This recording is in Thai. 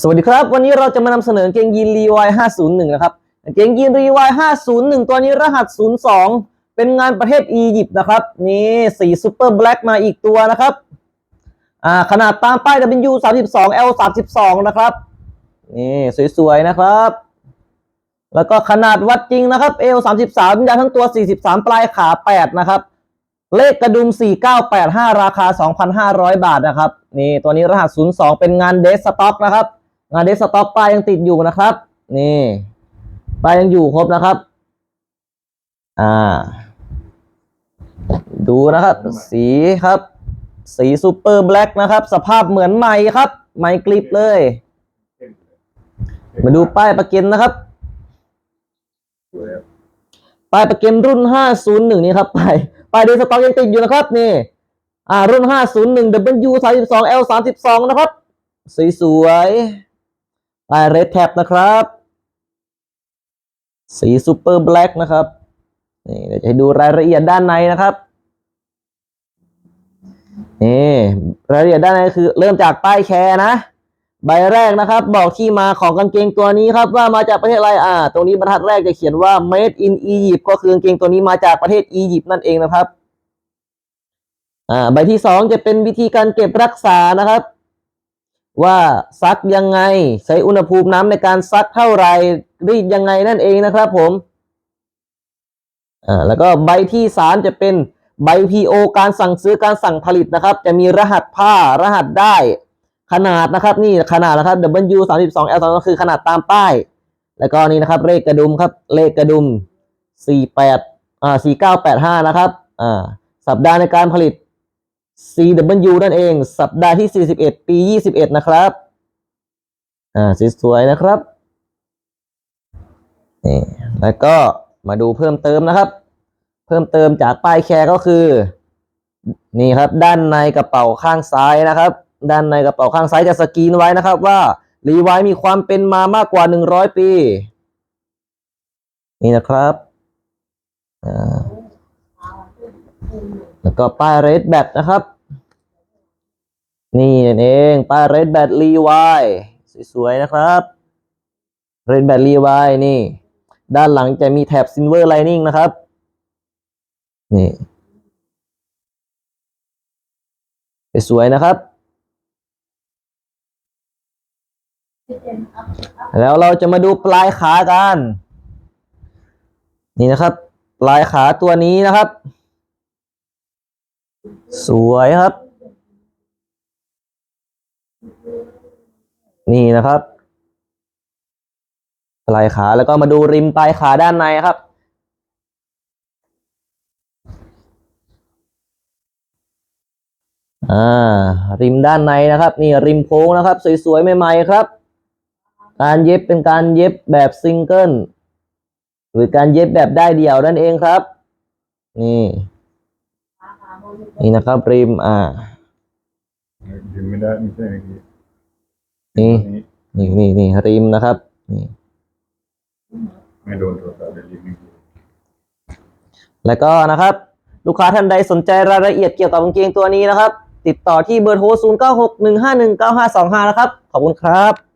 สวัสดีครับ วันนี้เราจะมานำเสนอเกงยีนรีวาย501 นะครับเกงยีนรีวาย501 ตัวนี้รหัส 02 เป็นงานประเทศอียิปต์นะครับ นี่สีซูเปอร์แบล็กมาอีกตัวนะครับอ่าขนาดตามป้าย W 32 L 32นะครับ นี่สวยๆ นะครับ แล้วก็ขนาดวัดจริงนะครับ L 33ยาวทั้งตัว 43 ปลายขา 8 นะครับ เลขกระดุม 4985 ราคา 2,500 บาทนะครับ นี่ตัวนี้รหัส 02 เป็นงานเดสสต็อกนะครับ งานเดสสต็อกป้ายยังติดอยู่นะครับ นี่ป้ายยังอยู่ครบนะครับ อ่า ดูนะครับ สีครับ สีซูเปอร์แบล็กนะครับ สภาพเหมือนใหม่ครับใหม่กริบเลย มาดูป้ายประกันนะครับป้ายประกันรุ่น 501 นี่ครับป้ายป้ายเดสต็อกยังติดอยู่นะครับ นี่ อ่า รุ่น 501 W 32 L 32 นะครับ สวยๆ ป้ายเรดแท็บนะครับ สีซูเปอร์แบล็กนะครับ นี่เดี๋ยวจะให้ดูรายละเอียดด้านในนะครับ นี่รายละเอียดด้านในคือ เริ่มจากป้ายแคร์นะ ใบแรกนะครับ บอกที่มาของกางเกงตัวนี้ครับ ว่ามาจากประเทศอะไร อ่า ตรงนี้บรรทัดแรกจะเขียนว่า made in Egypt ก็คือกางเกงตัวนี้มาจากประเทศอียิปต์นั่นเองนะครับ อ่า ใบที่สองจะเป็นวิธีการเก็บรักษานะครับ ว่าซักยังไง ใช้อุณหภูมิน้ำในการซักเท่าไหร่รีดยังไงนั่นเองนะครับผมอ่าแล้วก็ใบที่สามจะเป็นใบ PO การสั่งซื้อการสั่งผลิตนะครับ จะมีรหัสผ้ารหัสได้ขนาดนะครับนี่ขนาดนะครับ W 3 2 L 2ก็คือขนาดตามป้าย แล้วก็นี่นะครับเลขกระดุมครับเลขกระดุม 48อ่า4985 นะครับอ่าสัปดาห์ในการผลิต CW นั่นเอง สัปดาห์ที่ 41 ปี 21 นะครับ อ่า สวยๆนะครับ นี่ แล้วก็มาดูเพิ่มเติมนะครับ เพิ่มเติมจากป้ายแคร์ก็คือ นี่ครับ ด้านในกระเป๋าข้างซ้ายนะครับ ด้านในกระเป๋าข้างซ้ายจะสกรีนไว้นะครับว่ารีไวมีความเป็นมามากกว่า 100 ปี นี่นะครับ อ่า แล้วก็ป้ายเรดแบตนะครับ นี่นั่นเองป้ายเรดแบตรีไวสวยๆนะครับเรดแบตรีไวนี่ ด้านหลังจะมีแถบซิลเวอร์ไลนิ่งนะครับ นี่สวยๆนะครับ แล้วเราจะมาดูปลายขากัน นี่นะครับ ปลายขาตัวนี้นะครับ สวยครับ นี่นะครับปลายขาแล้วก็มาดูริมปลายขาด้านในครับ อ่า ริมด้านในนะครับ นี่ริมโค้งนะครับ สวยๆใหม่ๆครับ การเย็บเป็นการเย็บแบบซิงเกิลหรือการเย็บแบบได้เดี่ยวนั่นเองครับ นี่ นี่นะครับริมอ่ายิงไม่ได้ไม่ใช่อย่างนี้นี่นี้นี่นี่นี่ริมนะครับนี่ไม่โดนโทรศัพท์เลยยิงไม่ได้แล้วก็นะครับ ลูกค้าท่านใดสนใจรายละเอียดเกี่ยวกับกางเกงตัวนี้นะครับ ติดต่อที่เบอร์โทร 0 9 6 1 5 1 9 5 2 5 นะครับ ขอบคุณครับ